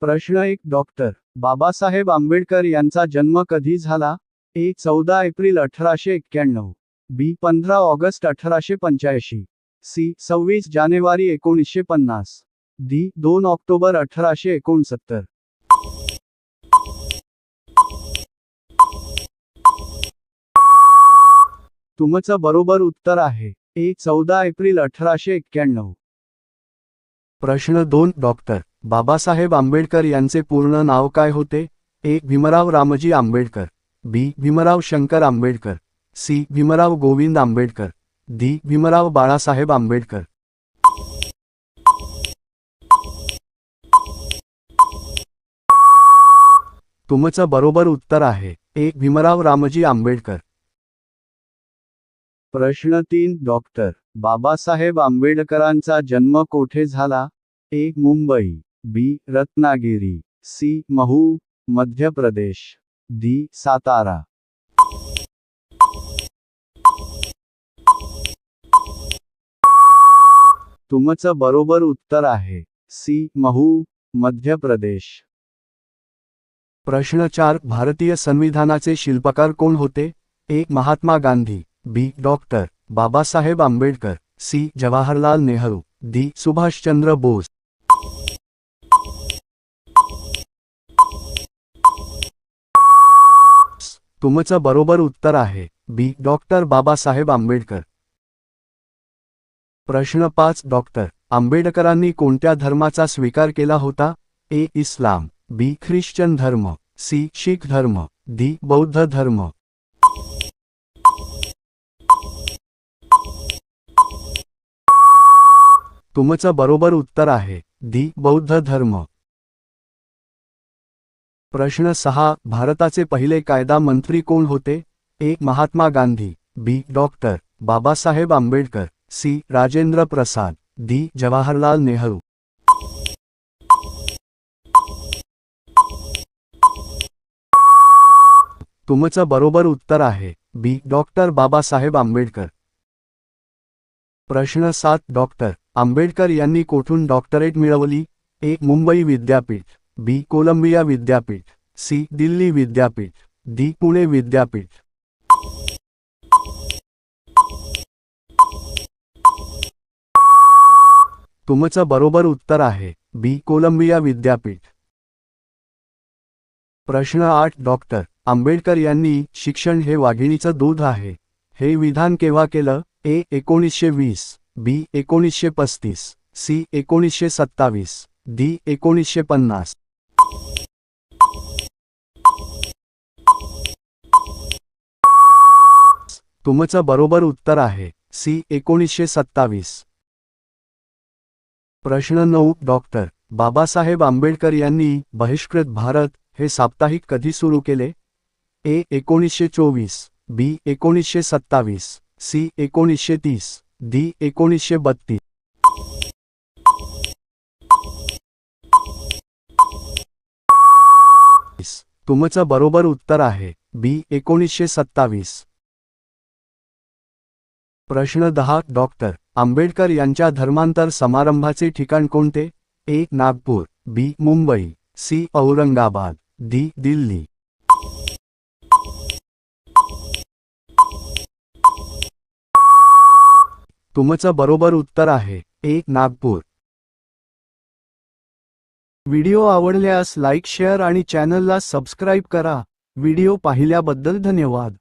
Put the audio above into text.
प्रश्न एक डॉक्टर बाबासाहेब आंबेडकर यांचा जन्म कधी झाला? ए चौदा एप्रिल अठराशे एक्क्याण्णव. बी पंधरा ऑगस्ट अठराशे पंच्याऐंशी. सी सव्वीस जानेवारी एकोणीसशे पन्नास. डी दोन ऑक्टोबर अठराशे एकोणसत्तर. तुमचं बरोबर उत्तर आहे. ए चौदा एप्रिल अठराशे एक्क्याण्णव. प्रश्न दोन डॉक्टर बाबासाहेब आंबेडकर यांचे पूर्ण नाव काय होते? A. Bhimrao Ramji Ambedkar B. Bhimrao Shankar Ambedkar C. Bhimrao Govind Ambedkar D. Bhimrao Balasaheb Ambedkar. तुमचं बरोबर उत्तर आहे. ए. भीमराव रामजी आंबेडकर. प्रश्न तीन. डॉक्टर बाबासाहेब आंबेडकरांचा जन्म कोठे झाला? A. Mumbai. B. Ratnagiri. C. Mhow. Madhya Pradesh. D. Satara. तुमचं बरोबर उत्तर आहे. सी. महू. मध्य प्रदेश. प्रश्न चार. भारतीय संविधानाचे शिल्पकार कोण होते? Mahatma Gandhi. B. Doctor. Babasaheb Ambedkar. C. Jawaharlal Nehru. D. Subhashchandra Bose. तुमचं बरोबर उत्तर आहे. बी. डॉक्टर बाबासाहेब आंबेडकर. प्रश्न पाच. डॉक्टर आंबेडकरांनी कोणत्या धर्माचा स्वीकार केला होता? ए. इस्लाम. बी. ख्रिश्चन धर्म. सी. शीख धर्म. डी. बौद्ध धर्म. तुमचं बरोबर उत्तर आहे. दी बौद्ध धर्म. प्रश्न सहा भारताचे पहिले कायदा मंत्री कोण होते? A. Mahatma Gandhi B. Doctor. Babasaheb Ambedkar. C. Rajendra Prasad. D. Jawaharlal Nehru. तुमचं बरोबर उत्तर आहे बी. डॉक्टर बाबासाहेब आंबेडकर. प्रश्न सात डॉक्टर. आंबेडकर यांनी कोठून डॉक्टरेट मिळवली? ए. मुंबई विद्यापीठ. बी कोलंबिया विद्यापीठ सी दिल्ली विद्यापीठ डी पुणे विद्यापीठ. तुमचं बरोबर उत्तर आहे बी कोलंबिया विद्यापीठ. प्रश्न आठ डॉक्टर आंबेडकर यांनी शिक्षण हे वाघिणीचं दूध आहे. हे विधान केव्हा केलं? ए एकोणीसशे वीस बी एकोणीसशे पस्तीस सी एकोणीसशे सत्तावीस डी एकोणीसशे पन्नास. तुमचं बरोबर उत्तर आहे. सी. एकोणीसशे सत्तावीस. प्रश्न नऊ. डॉक्टर बाबासाहेब आंबेडकर यांनी बहिष्कृत भारत हे साप्ताहिक कधी सुरू केले? ए. एकोणीसशे चोवीस. बी. एकोणीसशे सत्तावीस. सी. एकोणीसशे तीस. डी. एकोणीसशे बत्तीस. तुमचं बरोबर उत्तर आहे. बी. एकोणीसशे सत्तावीस. प्रश्न दहा डॉक्टर आंबेडकर यांच्या धर्मांतर समारंभाचे ठिकाण कोणते? A. Nagpur B. Mumbai C. Aurangabad D. Delhi. तुमचं बरोबर उत्तर आहे ए. नागपूर. व्हिडिओ आवडल्यास लाईक शेअर आणि चॅनलला सबस्क्राईब करा. व्हिडिओ पाहिल्याबद्दल धन्यवाद.